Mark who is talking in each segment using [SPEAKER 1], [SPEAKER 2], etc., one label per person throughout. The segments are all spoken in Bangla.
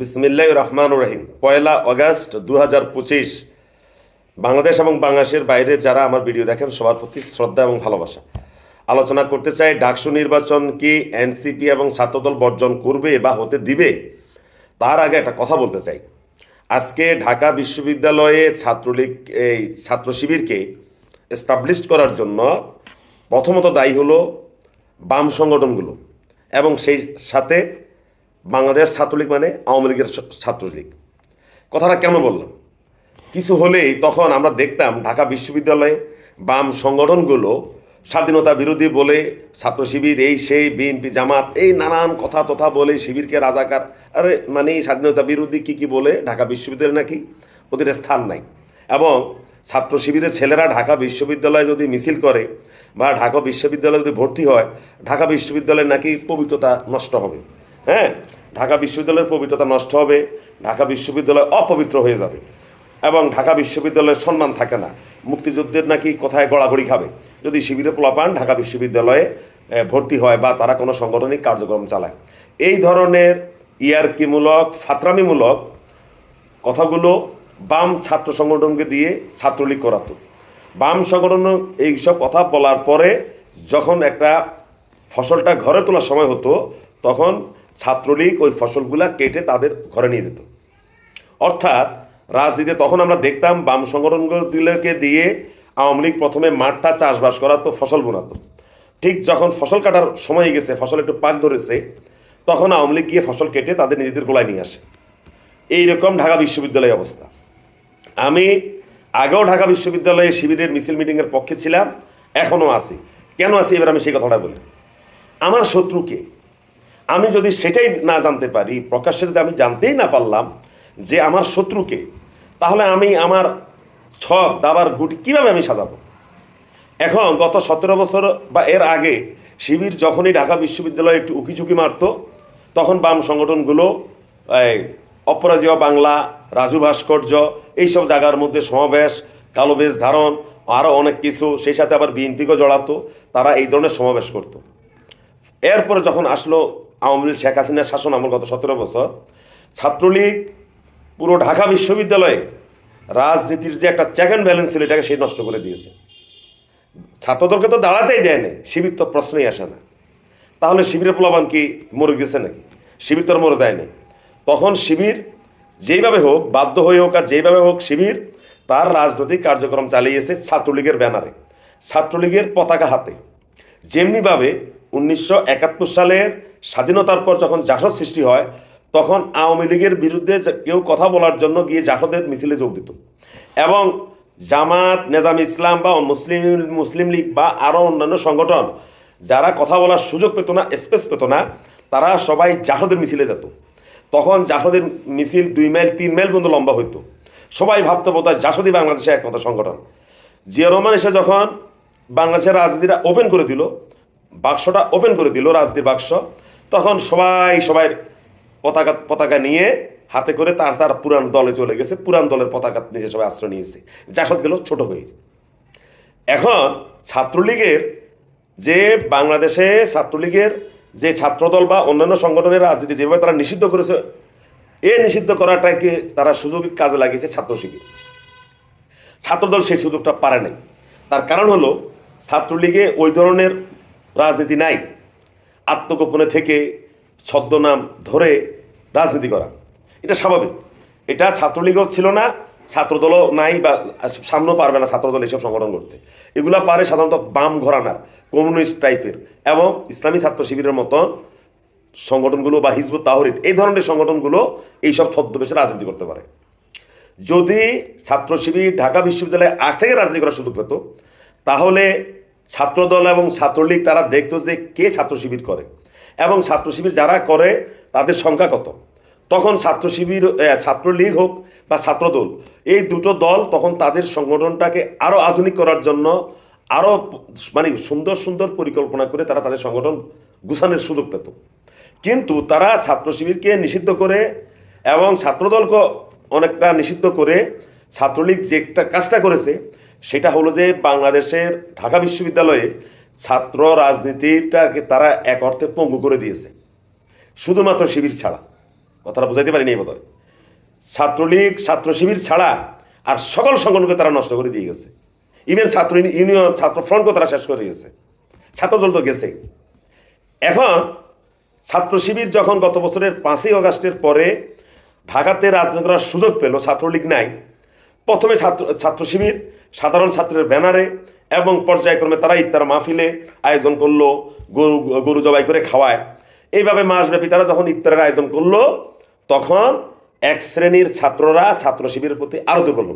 [SPEAKER 1] বিসমিল্লাহ রহমান রহিম। পয়লা অগাস্ট দু হাজার পঁচিশ। বাংলাদেশ এবং বাংলাদেশের বাইরে যারা আমার ভিডিও দেখেন, সবার প্রতি শ্রদ্ধা এবং ভালোবাসা। আলোচনা করতে চাই, ডাকসু নির্বাচন কি এনসিপি এবং ছাত্রদল বর্জন করবে বা হতে দিবে? তার আগে একটা কথা বলতে চাই। আজকে ঢাকা বিশ্ববিদ্যালয়ে ছাত্রলীগ, এই ছাত্র শিবিরকে এস্টাবলিশ করার জন্য প্রথমত দায়ী হলো বাম সংগঠনগুলো এবং সেই সাথে বাংলাদেশ ছাত্রলীগ মানে আওয়ামী লীগের ছাত্রলীগ। কথাটা কেন বললাম? কিছু হলেই তখন আমরা দেখতাম ঢাকা বিশ্ববিদ্যালয়ে বাম সংগঠনগুলো স্বাধীনতা বিরোধী বলে ছাত্র শিবির, এই সেই বিএনপি জামাত, এই নানান কথা তথা বলে শিবিরকে রাজাকার। আরে মানে স্বাধীনতা বিরোধী কী কী বলে? ঢাকা বিশ্ববিদ্যালয়ে নাকি? ওদের স্থান নাই। এবং ছাত্র শিবিরের ছেলেরা ঢাকা বিশ্ববিদ্যালয়ে যদি মিছিল করে বা ঢাকা বিশ্ববিদ্যালয়ে যদি ভর্তি হয়, ঢাকা বিশ্ববিদ্যালয়ের নাকি পবিত্রতা নষ্ট হবে। হ্যাঁ ঢাকা বিশ্ববিদ্যালয়ের পবিত্রতা নষ্ট হবে, ঢাকা বিশ্ববিদ্যালয় অপবিত্র হয়ে যাবে। এবং ঢাকা বিশ্ববিদ্যালয়ের সম্মান থাকে না। মুক্তিযুদ্ধের নাকি কোথায় গড়াগড়ি খাবে? যদি শিবিরে পোলাপান ঢাকা বিশ্ববিদ্যালয়ে ভর্তি হয় বা তারা কোনো সাংগঠনিক কার্যক্রম চালায়। এই ধরনের ইয়ারকিমূলক, ফাতরামিমূলক কথাগুলো বাম ছাত্র সংগঠনকে দিয়ে ছাত্রলীগ করাতো। বাম সংগঠন এইসব কথা বলার পরে যখন একটা ফসলটা ঘরে তোলার সময় হতো, তখন ছাত্রলীগ ওই ফসলগুলা কেটে তাদের ঘরে নিয়ে যেত। অর্থাৎ রাজনীতিতে তখন আমরা দেখতাম বাম সংগঠনগুলোকে দিয়ে আওয়ামী লীগ প্রথমে মাঠটা চাষবাস করাতো ফসল বোনাতো। ঠিক যখন ফসল কাটার সময় গেছে, ফসল একটু পাক ধরেছে, তখন আওয়ামী লীগ গিয়ে ফসল কেটে তাদের নিজেদের গোলায় নিয়ে আসে। এইরকম ঢাকা বিশ্ববিদ্যালয় অবস্থা। আমি আগেও ঢাকা বিশ্ববিদ্যালয়ে শিবিরের মিছিল মিটিংয়ের পক্ষে ছিলাম এখনও আছি। কেন আছি? এবার আমি সেই কথাটা বলি। আমার শত্রুকে আমি যদি সেটাই না জানতে পারি, প্রকাশ্যে যদি আমি জানতেই না পারলাম যে আমার শত্রুকে, তাহলে আমি আমার ছক, দাবার, গুটি কীভাবে আমি সাজাবো? এখন গত সতেরো বছর বা এর আগে শিবির যখনই ঢাকা বিশ্ববিদ্যালয়ে একটু উকিঝুঁকি মারত, তখন বাম সংগঠনগুলো অপরাজেয় বাংলা, রাজু ভাস্কর্য, এইসব জায়গার মধ্যে সমাবেশ, কালো বেশ ধারণ আরও অনেক কিছু, সেই সাথে আবার বিএনপিকেও জড়াতো, তারা এই ধরনের সমাবেশ করতো। এরপরে যখন আসলো আওয়ামী লীগ, শেখ হাসিনার শাসন আমল গত সতেরো বছর। ছাত্রলীগ পুরো ঢাকা বিশ্ববিদ্যালয়ে রাজনীতির যে একটা চেক অ্যান্ড ব্যালেন্স ছিল, এটাকে সে নষ্ট করে দিয়েছে। ছাত্রদলকে তো দাঁড়াতেই দেয় না শিবির তো প্রশ্নেই আসে না। তাহলে শিবিরের প্রলাবান কি মরে গেছে নাকি? শিবির তো মরে যায় নাই। তখন শিবির যেইভাবে হোক, বাধ্য হয়ে হোক আর যেইভাবে হোক শিবির তার রাজনৈতিক কার্যক্রম চালিয়েছে ছাত্রলীগের ব্যানারে, ছাত্রলীগের পতাকা হাতে। যেমনিভাবে উনিশশো একাত্তর সালের স্বাধীনতার পর যখন জাসদ সৃষ্টি হয়, তখন আওয়ামী লীগের বিরুদ্ধে কেউ কথা বলার জন্য গিয়ে জাসদের মিছিলে যোগ দিত। এবং জামাত, নেজাম ইসলাম বা মুসলিম মুসলিম লীগ বা আরও অন্যান্য সংগঠন যারা কথা বলার সুযোগ পেত না স্পেস পেত না, তারা সবাই জাসদের মিছিলে যেত। তখন জাসদের মিছিল দুই মাইল, তিন মাইল পর্যন্ত লম্বা হইতো। সবাই ভাবতো বোধ হয় জাসদই বাংলাদেশের একমাত্র সংগঠন। জিয়া রহমান এসে যখন বাংলাদেশের রাজনীতিটা ওপেন করে দিল, বাক্সটা ওপেন করে দিল, রাজনীতির বাক্স তখন সবাই সবাই পতাকা পতাকা নিয়ে হাতে করে তার তার পুরান দলে চলে গেছে। পুরান দলের পতাকা নিজে সবাই আশ্রয় নিয়েছে। জাসদ গেল ছোট হয়ে। এখন ছাত্রলীগের যে বাংলাদেশে ছাত্রলীগের যে ছাত্রদল বা অন্যান্য সংগঠনের রাজনীতি যেভাবে তারা নিষিদ্ধ করেছে, এ নিষিদ্ধ করাটাকে তারা সুযোগ কাজে লাগিয়েছে ছাত্র শিবির ছাত্রদল সেই সুযোগটা পারে নাই। তার কারণ হলো, ছাত্রলীগে ওই ধরনের রাজনীতি নাই। আত্মগোপনে থেকে ছদ্মনাম ধরে রাজনীতি করা। এটা স্বাভাবিক। এটা ছাত্রলীগও ছিল না, ছাত্রদলও নাই বা সামনেও পারবে না ছাত্রদল এইসব সংগঠন করতে। এগুলা পারে সাধারণত বাম ঘরানার, কমিউনিস্ট টাইপের এবং ইসলামী ছাত্র শিবিরের মতন সংগঠনগুলো বা হিজবুত তাহরিদ এই ধরনের সংগঠনগুলো এইসব ছদ্মবেশে রাজনীতি করতে পারে। যদি ছাত্র শিবির ঢাকা বিশ্ববিদ্যালয়ে আগ থেকে রাজনীতি করার সুযোগ পেত, তাহলে ছাত্রদল এবং ছাত্রলীগ, তারা দেখতো যে কে ছাত্র শিবির করে। এবং ছাত্র শিবির যারা করে, তাদের সংখ্যা কত? তখন ছাত্র শিবির ছাত্রলীগ হোক বা ছাত্রদল, এই দুটো দল তখন তাদের সংগঠনটাকে আরও আধুনিক করার জন্য আরও মানে সুন্দর সুন্দর পরিকল্পনা করে তারা তাদের সংগঠন গুছানোর সুযোগ পেত। কিন্তু তারা ছাত্র শিবিরকে নিষিদ্ধ করে এবং ছাত্রদলকে অনেকটা নিষিদ্ধ করে ছাত্রলীগ যে একটা কাজটা করেছে সেটা হলো যে বাংলাদেশের ঢাকা বিশ্ববিদ্যালয়ে ছাত্র রাজনীতিটাকে তারা এক অর্থে পঙ্গু করে দিয়েছে। শুধুমাত্র শিবির ছাড়া। কথাটা বুঝাইতে পারিনি বোধ হয় ছাত্রলীগ, ছাত্র শিবির ছাড়া আর সকল সংগঠনকে তারা নষ্ট করে দিয়ে গেছে। ইভেন ছাত্র ইউনিয়ন ছাত্র ফ্রন্টকে তারা শেষ করে গেছে। ছাত্রদল তো গেছে এখন ছাত্র শিবির যখন গত বছরের পাঁচই অগাস্টের পরে ঢাকাতে রাজনীতি করার সুযোগ পেল, ছাত্রলীগ নাই, প্রথমে ছাত্র ছাত্র শিবির সাধারণ ছাত্রের ব্যানারে এবং পর্যায়ক্রমে তারা ইত্যার মাহফিলে আয়োজন করল, গরু গরু জবাই করে খাওয়ায়। এইভাবে মাসব্যাপী তারা যখন ইত্যারের আয়োজন করল, তখন এক শ্রেণির ছাত্ররা ছাত্র শিবিরের প্রতি আরও দুর্বল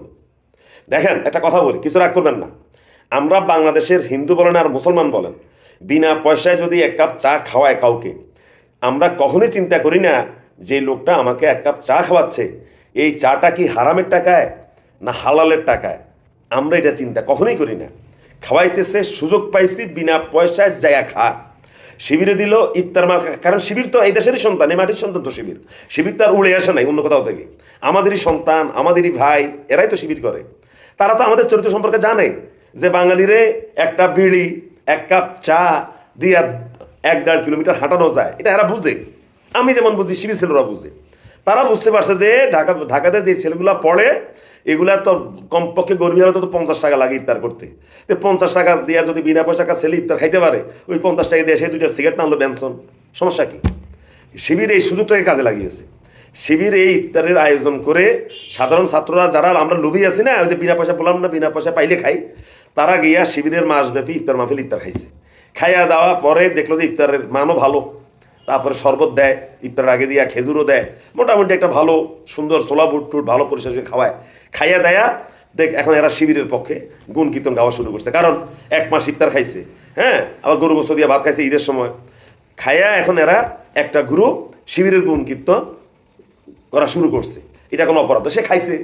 [SPEAKER 1] দেখেন, একটা কথা বলি, কিছু রাগ করবেন না। আমরা বাংলাদেশের হিন্দু বলেন আর মুসলমান বলেন, বিনা পয়সায় যদি এক কাপ চা খাওয়ায় কাউকে, আমরা কখনোই চিন্তা করি না যে লোকটা আমাকে এক কাপ চা খাওয়াচ্ছে। এই চাটা কি হারামের টাকায় না হালালের টাকায়? আমরা এটা চিন্তা কখনোই করি না। খাওয়াইতেছে, সুযোগ পাইছি, বিনা পয়সায় জায়গা খা। শিবিরে দিল ইত্তার মা কারণ শিবির তো এই দেশেরই সন্তান, এই মাটির সন্তান তো শিবির। শিবির তো আর উড়ে আসে নাই অন্য কোথাও থেকে। আমাদেরই সন্তান, আমাদেরই ভাই, এরাই তো শিবির করে। তারা তো আমাদের চরিত্র সম্পর্কে জানে যে বাঙালিরে একটা বিড়ি, এক কাপ চা দিয়ে এক দেড় কিলোমিটার হাঁটানো যায়। এটা এরা বুঝে। আমি যেমন বুঝি, শিবির ছেলেরা বুঝে। তারা বুঝতে পারছে যে ঢাকা, ঢাকাতে যে ছেলেগুলো পড়ে, এগুলা তো কমপক্ষে গর্বী হলে তো পঞ্চাশ টাকা লাগে ইফতার করতে। তো পঞ্চাশ টাকা দিয়ে যদি বিনা পয়সা টাকা ছেলে ইফতার খাইতে পারে, ওই পঞ্চাশ টাকা দিয়ে সে দুইটা সিগারেট নামলো ব্যঞ্জন সমস্যা কি? শিবির এই সুযোগটাকে কাজে লাগিয়েছে। শিবির এই ইফতারের আয়োজন করে সাধারণ ছাত্ররা যারা, আমরা লোভী আছি না, ওই যে বিনা পয়সা বললাম না, বিনা পয়সা পাইলে খাই, তারা গিয়া শিবিরের মাসব্যাপী ইফতার মাহফিল ইফতার খাইছে। খাইয়া দেওয়া পরে দেখল যে ইফতারের মানও ভালো। তারপরে শরবত দেয় ইফতার আগে দিয়া খেজুরও দেয়। মোটামুটি একটা ভালো, সুন্দর ছোলা বুট টুট ভালো করে খাওয়ায়। খাইয়া দেয়া, দেখ, এখন এরা শিবিরের পক্ষে গুণ কীর্তন গাওয়া শুরু করছে। কারণ এক মাস ইফতার খাইছে হ্যাঁ? আবার গরু গোস্ত দিয়ে ভাত খাইছে ঈদের সময়। খাইয়া এখন এরা একটা গ্রুপ শিবিরের গুণ কীর্তন করা শুরু করছে। এটা কোনো অপরাধ সে খাইছে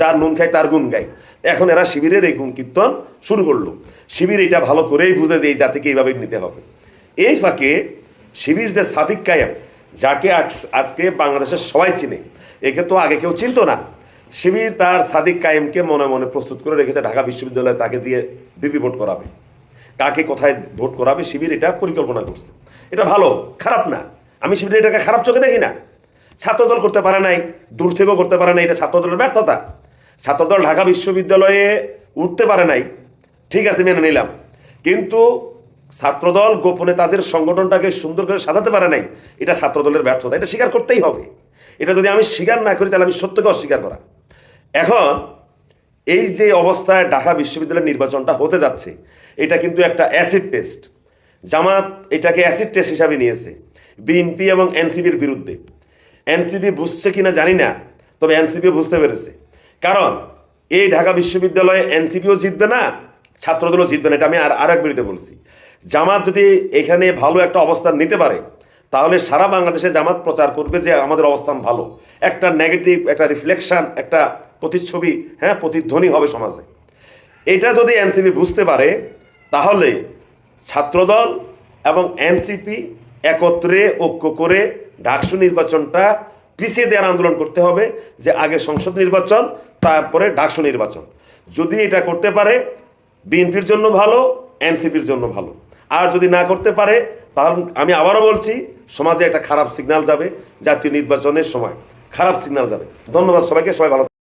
[SPEAKER 1] যার নুন খায় তার গুণ গায়। এখন এরা শিবিরের এই গুণ কীর্তন শুরু করল। শিবির এটা ভালো করেই বুঝে যে এই জাতিকে এইভাবে নিতে হবে। এই ফাঁকে শিবির যে সাদিক কায়েম, যাকে আজ- আজকে বাংলাদেশের সবাই চিনে, একে তো আগে কেউ চিনতো না। শিবির তার সাদিক কায়েমকে মনে মনে প্রস্তুত করে রেখেছে, ঢাকা বিশ্ববিদ্যালয়ে তাকে দিয়ে বিপি ভোট করাবে। কাকে কোথায় ভোট করাবে, শিবির এটা পরিকল্পনা করছে। এটা ভালো, খারাপ না। আমি শিবির এটাকে খারাপ চোখে দেখি না। ছাত্রদল করতে পারে নাই, দূর থেকেও করতে পারে নাই, এটা ছাত্রদলের ব্যর্থতা। ছাত্রদল ঢাকা বিশ্ববিদ্যালয়ে উঠতে পারে নাই। ঠিক আছে, মেনে নিলাম। কিন্তু ছাত্রদল গোপনে তাদের সংগঠনটাকে সুন্দর করে সাজাতে পারে নাই, এটা ছাত্রদলের ব্যর্থতা, এটা স্বীকার করতেই হবে। এটা যদি আমি স্বীকার না করি, তাহলে আমি সত্যকে অস্বীকার করা। এখন, এই যে অবস্থায় ঢাকা বিশ্ববিদ্যালয়ের নির্বাচনটা হতে যাচ্ছে, এটা কিন্তু একটা অ্যাসিড টেস্ট জামাত এটাকে অ্যাসিড টেস্ট হিসাবে নিয়েছে, বিএনপি এবং এনসিবির বিরুদ্ধে। এনসিবি বুঝছে কিনা জানি না, তবে এনসিবি বুঝতে পেরেছে। কারণ, এই ঢাকা বিশ্ববিদ্যালয়ে এনসিপিও জিতবে না, ছাত্রদলও জিতবে না, এটা আমি আর আর এক বিরুদ্ধে বলছি। জামাত যদি এখানে ভালো একটা অবস্থান নিতে পারে, তাহলে সারা বাংলাদেশে জামাত প্রচার করবে যে আমাদের অবস্থান ভালো। একটা নেগেটিভ একটা রিফ্লেকশন একটা প্রতিচ্ছবি হ্যাঁ প্রতিধ্বনি হবে সমাজে। এটা যদি এনসিপি বুঝতে পারে, তাহলে ছাত্রদল এবং এনসিপি একত্রে ঐক্য করে ডাকসু নির্বাচনটা পিছিয়ে দেওয়ার আন্দোলন করতে হবে, যে আগে সংসদ নির্বাচন, তারপরে ডাকসু নির্বাচন। যদি এটা করতে পারে, বিএনপির জন্য ভালো, এনসিপির জন্য ভালো। আর যদি না করতে পারে, তাহলে আমি আবারও বলছি, সমাজে একটা খারাপ সিগনাল যাবে, জাতীয় নির্বাচনের সময়। খারাপ সিগনাল যাবে। ধন্যবাদ সবাইকে, সবাই ভালো